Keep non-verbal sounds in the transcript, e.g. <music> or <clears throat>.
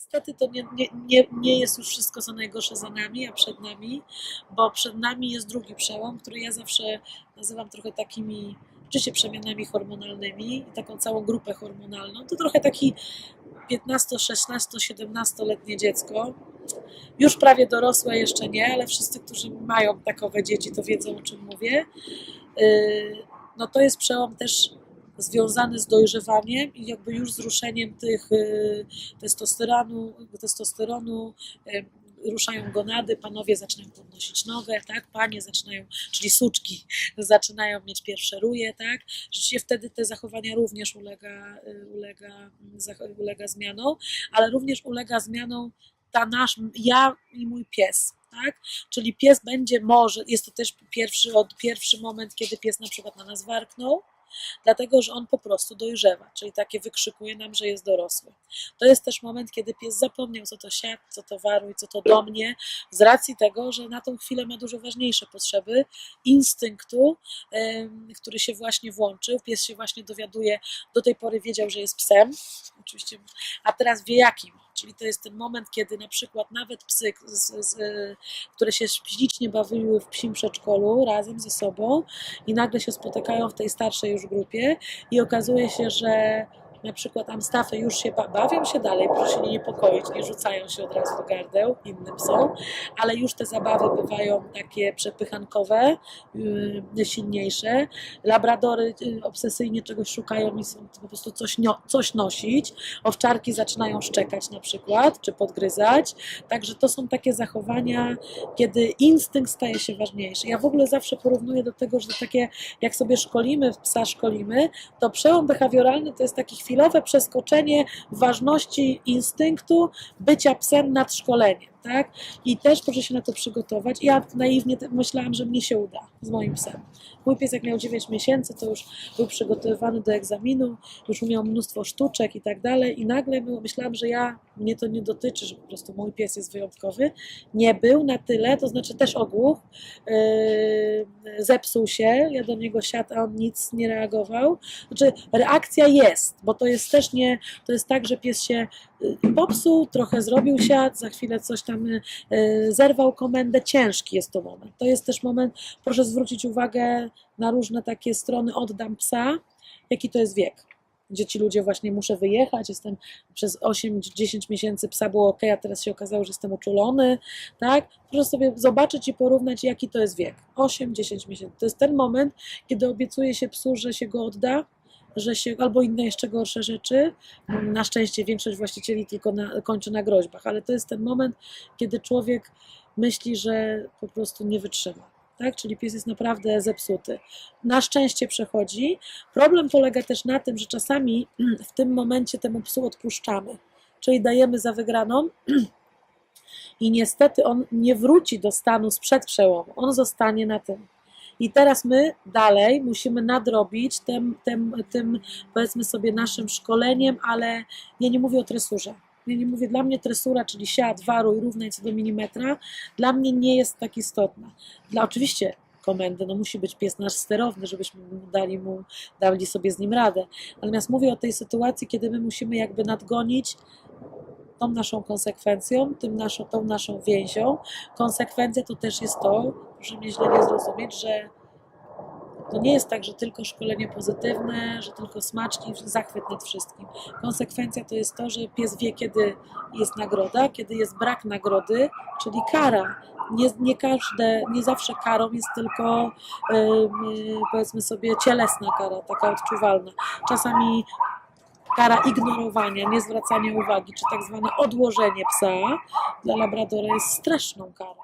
niestety to nie, nie, nie, nie jest już wszystko co najgorsze za nami, a przed nami, bo przed nami jest drugi przełom, który ja zawsze nazywam trochę takimi oczywiście przemianami hormonalnymi i taką całą grupę hormonalną. To trochę taki 15, 16, 17-letnie dziecko. Już prawie dorosłe jeszcze nie, ale wszyscy, którzy mają takowe dzieci, to wiedzą o czym mówię. Yy, No to jest przełom też związany z dojrzewaniem i jakby już z ruszeniem tych yy, testosteronu, testosteronu yy, ruszają gonady, panowie zaczynają podnosić nogę, tak, panie zaczynają, czyli suczki <laughs> zaczynają mieć pierwsze ruje, tak, rzeczywiście wtedy te zachowania również ulega, y, ulega, zach- ulega zmianom, ale również ulega zmianom ta nasz, ja i mój pies, tak, czyli pies będzie może, jest to też pierwszy, od, pierwszy moment, kiedy pies na przykład na nas warknął, dlatego, że on po prostu dojrzewa, czyli takie wykrzykuje nam, że jest dorosły. To jest też moment, kiedy pies zapomniał, co to siad, co to waruj, co to do mnie, z racji tego, że na tą chwilę ma dużo ważniejsze potrzeby, instynktu, który się właśnie włączył. Pies się właśnie dowiaduje, do tej pory wiedział, że jest psem, oczywiście, a teraz wie jakim. Czyli to jest ten moment, kiedy na przykład nawet psy, z, z, które się ślicznie bawiły w psim przedszkolu razem ze sobą i nagle się spotykają w tej starszej już grupie i okazuje się, że na przykład Amstafy już się ba- bawią się dalej, proszę się nie niepokoić, nie rzucają się od razu do gardeł innym są, ale już te zabawy bywają takie przepychankowe, yy, silniejsze. Labradory yy, obsesyjnie czegoś szukają i są po prostu coś, coś nosić. Owczarki zaczynają szczekać na przykład, czy podgryzać. Także to są takie zachowania, kiedy instynkt staje się ważniejszy. Ja w ogóle zawsze porównuję do tego, że takie, jak sobie szkolimy, psa szkolimy, to przełom behawioralny to jest takie chwilowe przeskoczenie ważności instynktu bycia psem nad szkoleniem. Tak? I też proszę się na to przygotować. Ja naiwnie myślałam, że mnie się uda z moim psem. Mój pies jak miał 9 miesięcy, to już był przygotowywany do egzaminu, już umiał mnóstwo sztuczek i tak dalej i nagle myślałam, że ja, mnie to nie dotyczy, że po prostu mój pies jest wyjątkowy. Nie był na tyle, to znaczy też ogłuch, yy, zepsuł się, ja do niego siadł, a on nic nie reagował. Znaczy reakcja jest, bo to jest też nie, to jest tak, że pies się y, popsuł, trochę zrobił siad, za chwilę coś tam y, y, zerwał komendę, ciężki jest to moment. To jest też moment, proszę zwrócić uwagę na różne takie strony oddam psa, jaki to jest wiek. Gdzie ci ludzie właśnie muszę wyjechać, jestem przez 8-10 miesięcy psa było ok, a teraz się okazało, że jestem uczulony, tak? Proszę sobie zobaczyć i porównać, jaki to jest wiek. 8-10 miesięcy. To jest ten moment, kiedy obiecuje się psu, że się go odda, że się, albo inne jeszcze gorsze rzeczy. Na szczęście większość właścicieli tylko na, kończy na groźbach, ale to jest ten moment, kiedy człowiek myśli, że po prostu nie wytrzyma. Tak? Czyli pies jest naprawdę zepsuty. Na szczęście przechodzi. Problem polega też na tym, że czasami <clears throat> w tym momencie temu psu odpuszczamy, czyli dajemy za wygraną <clears throat> i niestety on nie wróci do stanu sprzed przełomu. On zostanie na tym. I teraz my dalej musimy nadrobić tym, tym, tym, powiedzmy sobie, naszym szkoleniem, ale ja nie mówię o tresurze. Ja nie mówię, dla mnie tresura, czyli siad, waruj, równaj co do milimetra, dla mnie nie jest tak istotna. Dla oczywiście komendy, no musi być pies nasz sterowny, żebyśmy dali, mu, dali sobie z nim radę. Natomiast mówię o tej sytuacji, kiedy my musimy jakby nadgonić tą naszą konsekwencją, tym naszą, tą naszą więzią. Konsekwencja to też jest to, proszę mnie źle nie zrozumieć, że to nie jest tak, że tylko szkolenie pozytywne, że tylko smaczki, zachwyt nad wszystkim. Konsekwencja to jest to, że pies wie, kiedy jest nagroda, kiedy jest brak nagrody, czyli kara. Nie, nie każde, nie zawsze karą jest tylko ym, y, powiedzmy sobie cielesna kara, taka odczuwalna. Czasami kara ignorowania, niezwracania uwagi, czy tak zwane odłożenie psa dla labradora jest straszną karą.